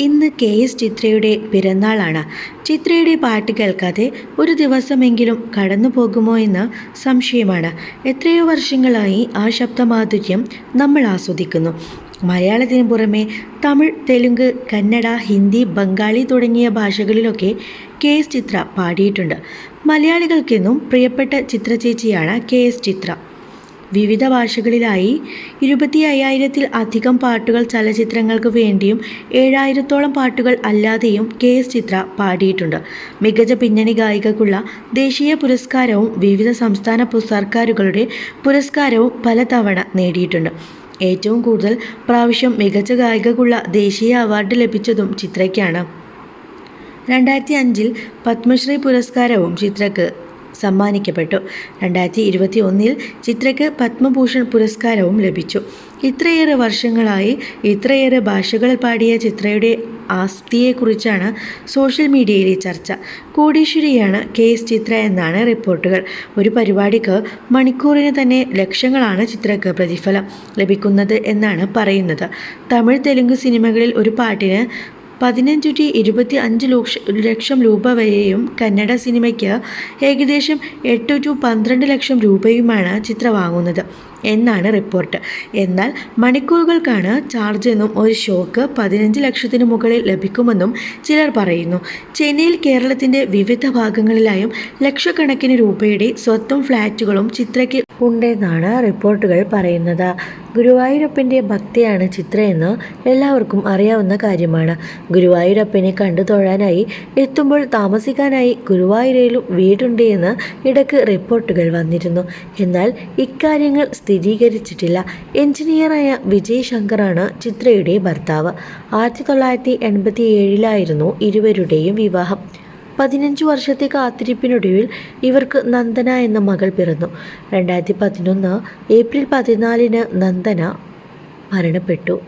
ഇന്ന് K S ചിത്രയുടെ പിറന്നാളാണ്. ചിത്രയുടെ പാട്ട് കേൾക്കാതെ ഒരു ദിവസമെങ്കിലും കടന്നു പോകുമോ എന്ന് സംശയമാണ്. എത്രയോ വർഷങ്ങളായി ആ ശബ്ദമാധുര്യം നമ്മൾ ആസ്വദിക്കുന്നു. മലയാളത്തിന് പുറമെ തമിഴ് തെലുങ്ക് കന്നഡ ഹിന്ദി ബംഗാളി തുടങ്ങിയ ഭാഷകളിലൊക്കെ കെ എസ് ചിത്ര പാടിയിട്ടുണ്ട്. മലയാളികൾക്കെന്നും പ്രിയപ്പെട്ട ചിത്രചേച്ചിയാണ് കെ എസ് ചിത്ര. വിവിധ ഭാഷകളിലായി ഇരുപത്തി അയ്യായിരത്തിൽ അധികം പാട്ടുകൾ ചലച്ചിത്രങ്ങൾക്ക് വേണ്ടിയും ഏഴായിരത്തോളം പാട്ടുകൾ അല്ലാതെയും കെ എസ് ചിത്ര പാടിയിട്ടുണ്ട്. മികച്ച പിന്നണി ഗായികക്കുള്ള ദേശീയ പുരസ്കാരവും വിവിധ സംസ്ഥാന സർക്കാരുകളുടെ പുരസ്കാരവും പലതവണ നേടിയിട്ടുണ്ട്. ഏറ്റവും കൂടുതൽ പ്രാവശ്യം മികച്ച ഗായികക്കുള്ള ദേശീയ അവാർഡ് ലഭിച്ചതും ചിത്രയ്ക്കാണ്. രണ്ടായിരത്തി അഞ്ചിൽ പത്മശ്രീ പുരസ്കാരവും ചിത്രയ്ക്ക് സമ്മാനിക്കപ്പെട്ടു. രണ്ടായിരത്തി ഇരുപത്തി ഒന്നിൽ ചിത്രയ്ക്ക് പത്മഭൂഷൺ പുരസ്കാരവും ലഭിച്ചു. ഇത്രയേറെ വർഷങ്ങളായി ഇത്രയേറെ ഭാഷകളിൽ പാടിയ ചിത്രയുടെ ആസ്തിയെക്കുറിച്ചാണ് സോഷ്യൽ മീഡിയയിലെ ചർച്ച. കോടീശ്വരിയാണ് കെ എസ് ചിത്ര എന്നാണ് റിപ്പോർട്ടുകൾ. ഒരു പരിപാടിക്ക് മണിക്കൂറിന് തന്നെ ലക്ഷങ്ങളാണ് ചിത്രയ്ക്ക് പ്രതിഫലം ലഭിക്കുന്നത് എന്നാണ് പറയുന്നത്. തമിഴ് തെലുങ്ക് സിനിമകളിൽ ഒരു പാട്ടിന് പതിനഞ്ച് ടു ഇരുപത്തി അഞ്ച് ലക്ഷ ലക്ഷം രൂപ വരെയും കന്നഡ സിനിമയ്ക്ക് ഏകദേശം എട്ട് ടു പന്ത്രണ്ട് ലക്ഷം രൂപയുമാണ് ചിത്രം വാങ്ങുന്നത് എന്നാണ് റിപ്പോർട്ട്. എന്നാൽ മണിക്കൂറുകൾക്കാണ് ചാർജ് എന്നും ഒരു ഷോക്ക് പതിനഞ്ച് ലക്ഷത്തിന് മുകളിൽ ലഭിക്കുമെന്നും ചിലർ പറയുന്നു. ചെന്നൈയിൽ കേരളത്തിന്റെ വിവിധ ഭാഗങ്ങളിലായും ലക്ഷക്കണക്കിന് രൂപയുടെ സ്വത്തും ഫ്ലാറ്റുകളും ചിത്രയ്ക്ക് ഉണ്ടെന്നാണ് റിപ്പോർട്ടുകൾ പറയുന്നത്. ഗുരുവായൂരപ്പന്റെ ഭക്തിയാണ് ചിത്രയെന്ന് എല്ലാവർക്കും അറിയാവുന്ന കാര്യമാണ്. ഗുരുവായൂരപ്പനെ കണ്ടു തൊഴാനായി എത്തുമ്പോൾ താമസിക്കാനായി ഗുരുവായൂരയിലും വീടുണ്ട് എന്ന് ഇടയ്ക്ക് റിപ്പോർട്ടുകൾ വന്നിരുന്നു. എന്നാൽ ഇക്കാര്യങ്ങൾ സ്ഥിരീകരിച്ചിട്ടില്ല. എഞ്ചിനീയറായ വിജയ് ശങ്കറാണ് ചിത്രയുടെ ഭർത്താവ്. ആയിരത്തി തൊള്ളായിരത്തി എൺപത്തി ഏഴിലായിരുന്നു ഇരുവരുടെയും വിവാഹം. പതിനഞ്ച് വർഷത്തെ കാത്തിരിപ്പിനൊടുവിൽ ഇവർക്ക് നന്ദന എന്ന മകൾ പിറന്നു. രണ്ടായിരത്തി പതിനൊന്ന് ഏപ്രിൽ പതിനാലിന് നന്ദന മരണപ്പെട്ടു.